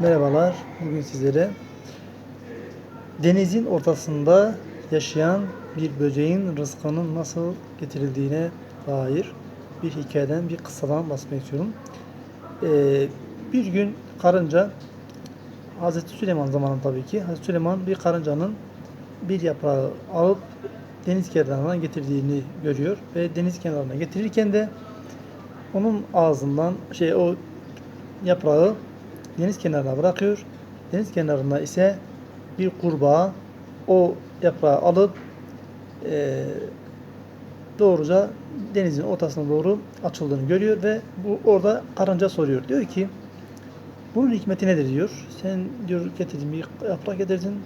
Merhabalar. Bugün sizlere denizin ortasında yaşayan bir böceğin rızkının nasıl getirildiğine dair bir hikayeden, bir kıssadan bahsetmek istiyorum. Ee, bir gün karınca Hazreti Süleyman zamanı tabii ki Hazreti Süleyman bir karıncanın bir yaprağı alıp deniz kenarına getirdiğini görüyor ve deniz kenarına getirirken de onun ağzından şey o yaprağı deniz kenarına bırakıyor. Deniz kenarında ise bir kurbağa o yaprağı alıp eee, doğruca denizin ortasına doğru açıldığını görüyor ve bu orada karınca soruyor. Diyor ki bunun hikmeti nedir diyor. Sen diyor getirdin bir yaprak getirdin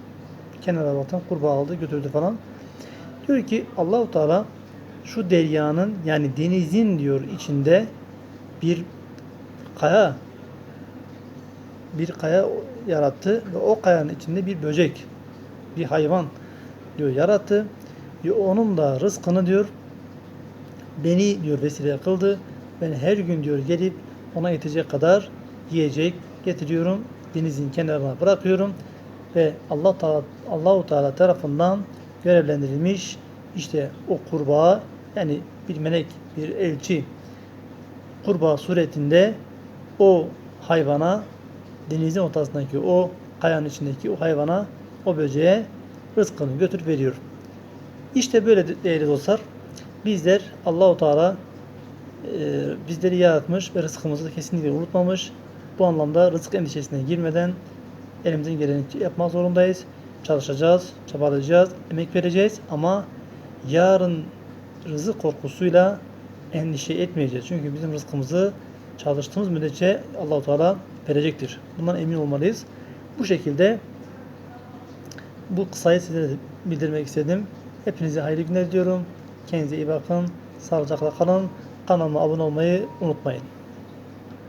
kenara baktın kurbağa aldı götürdü falan. Diyor ki Allahu Teala şu deryanın yani denizin diyor içinde bir kaya bir kaya yarattı ve o kayanın içinde bir böcek, bir hayvan diyor yarattı. Diyor, onun da rızkını diyor beni diyor vesile kıldı. Ben her gün diyor gelip ona yetecek kadar yiyecek getiriyorum. Denizin kenarına bırakıyorum ve Allah Teala Allahu Teala tarafından görevlendirilmiş işte o kurbağa yani bir melek, bir elçi kurbağa suretinde o hayvana denizin ortasındaki o kayanın içindeki o hayvana o böceğe rızkını götürüp veriyor. İşte böyle de- değerli dostlar. Bizler Allahu Teala e, bizleri yaratmış ve rızkımızı kesinlikle unutmamış. Bu anlamda rızık endişesine girmeden elimizden geleni yapmak zorundayız. Çalışacağız, çabalayacağız, emek vereceğiz ama yarın rızık korkusuyla endişe etmeyeceğiz. Çünkü bizim rızkımızı çalıştığımız müddetçe Allahu Teala verecektir. Bundan emin olmalıyız. Bu şekilde bu kısayı size bildirmek istedim. Hepinize hayırlı günler diliyorum. Kendinize iyi bakın. Sağlıcakla kalın. Kanalıma abone olmayı unutmayın.